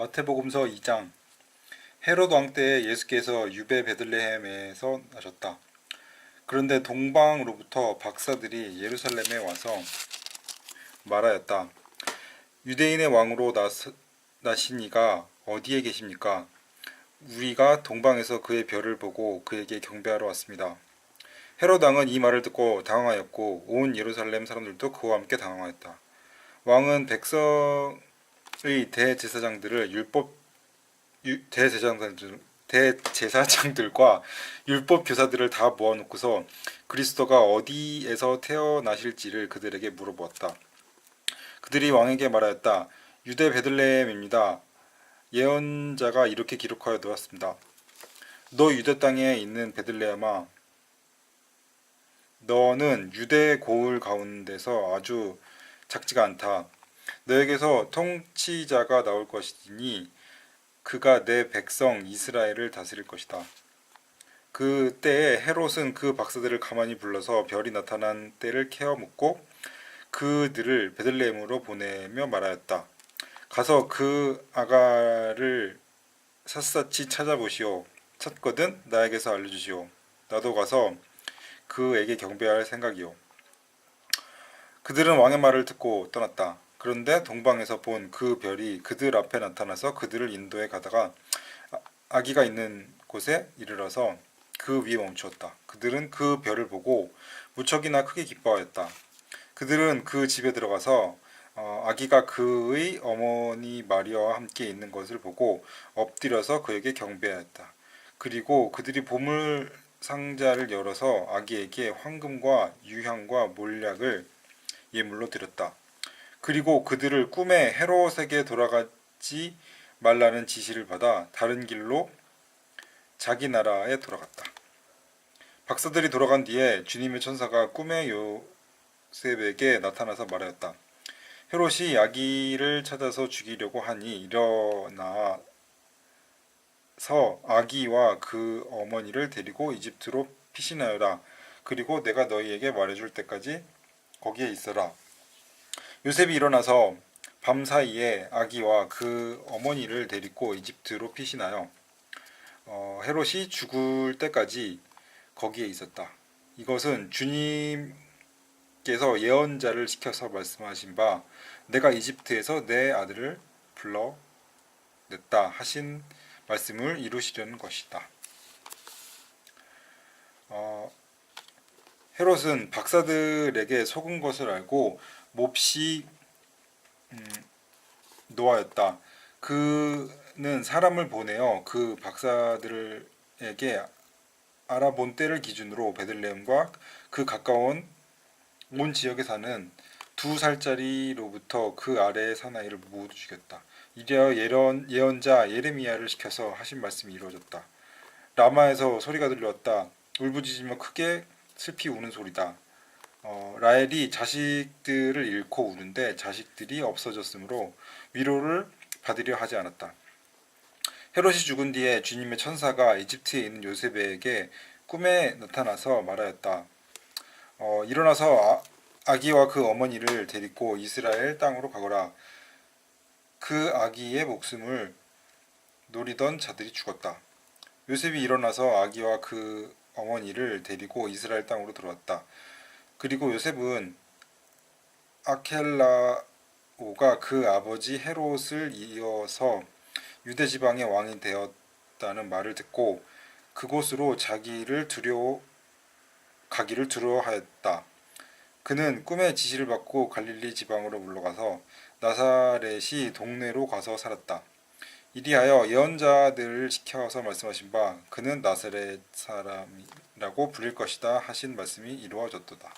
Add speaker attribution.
Speaker 1: 마태복음서 2장 헤롯 왕 때에 예수께서 유배 베들레헴에서 나셨다. 그런데 동방으로부터 박사들이 예루살렘에 와서 말하였다. 유대인의 왕으로 나스, 나신 이가 어디에 계십니까? 우리가 동방에서 그의 별을 보고 그에게 경배하러 왔습니다. 헤롯 왕은 이 말을 듣고 당황하였고 온 예루살렘 사람들도 그와 함께 당황하였다. 왕은 백성 의 대제사장들을 율법 유- 대제사장들 대제사장들과 율법 교사들을 다 모아놓고서 그리스도가 어디에서 태어나실지를 그들에게 물어보았다. 그들이 왕에게 말하였다. 유대 베들레헴입니다. 예언자가 이렇게 기록하여 놓았습니다. 너 유대 땅에 있는 베들레헴아 너는 유대 고을 가운데서 아주 작지가 않다. 너에게서 통치자가 나올 것이니 그가 내 백성 이스라엘을 다스릴 것이다. 그때에 헤롯은 그 박사들을 가만히 불러서 별이 나타난 때를 캐어 묻고 그들을 베들레헴으로 보내며 말하였다. 가서 그 아가를 샅샅이 찾아보시오. 찾거든 나에게서 알려주시오. 나도 가서 그에게 경배할 생각이오. 그들은 왕의 말을 듣고 떠났다. 그런데 동방에서 본 그 별이 그들 앞에 나타나서 그들을 인도해 가다가 아- 아기가 있는 곳에 이르러서 그 위에 멈추었다. 그들은 그 별을 보고 무척이나 크게 기뻐하였다. 그들은 그 집에 들어가서 어, 아기가 그의 어머니 마리아와 함께 있는 것을 보고 엎드려서 그에게 경배하였다. 그리고 그들이 보물 상자를 열어서 아기에게 황금과 유향과 몰약을 예물로 드렸다. 그리고 그들을 꿈에 헤롯에게 돌아가지 말라는 지시를 받아 다른 길로 자기 나라에 돌아갔다. 박사들이 돌아간 뒤에 주님의 천사가 꿈에 요셉에게 나타나서 말하였다. 헤롯이 아기를 찾아서 죽이려고 하니 일어나서 아기와 그 어머니를 데리고 이집트로 피신하여라. 그리고 내가 너희에게 말해줄 때까지 거기에 있어라. 요셉이 일어나서 밤 사이에 아기와 그 어머니를 데리고 이집트로 피신하여 어, 헤롯이 죽을 때까지 거기에 있었다. 이것은 주님께서 예언자를 시켜서 말씀하신 바 내가 이집트에서 내 아들을 불러냈다 하신 말씀을 이루시려는 것이다. 어, 헤롯은 박사들에게 속은 것을 알고 몹시 음, 노하였다. 그는 사람을 보내어 그 박사들에게 알아본 때를 기준으로 베들레헴과 그 가까운 온 지역에 사는 두 살짜리로부터 그 아래의 사나이를 모두 죽였다. 이리하여 예언, 예언자 예레미야를 시켜서 하신 말씀이 이루어졌다. 라마에서 소리가 들렸다. 울부짖으며 크게 슬피 우는 소리다. 어, 라헬이 자식들을 잃고 우는데 자식들이 없어졌으므로 위로를 받으려 하지 않았다. 헤롯이 죽은 뒤에 주님의 천사가 이집트에 있는 요셉에게 꿈에 나타나서 말하였다. 어, 일어나서 아, 아기와 그 어머니를 데리고 이스라엘 땅으로 가거라. 그 아기의 목숨을 노리던 자들이 죽었다. 요셉이 일어나서 아기와 그 어머니를 데리고 이스라엘 땅으로 들어왔다. 그리고 요셉은 아켈라오가 그 아버지 헤롯을 이어서 유대 지방의 왕이 되었다는 말을 듣고 그곳으로 자기를 두려워 가기를 두려워하였다. 그는 꿈의 지시를 받고 갈릴리 지방으로 물러가서 나사렛이 동네로 가서 살았다. 이리하여 예언자들을 시켜서 말씀하신 바 그는 나사렛 사람이라고 불릴 것이다 하신 말씀이 이루어졌도다.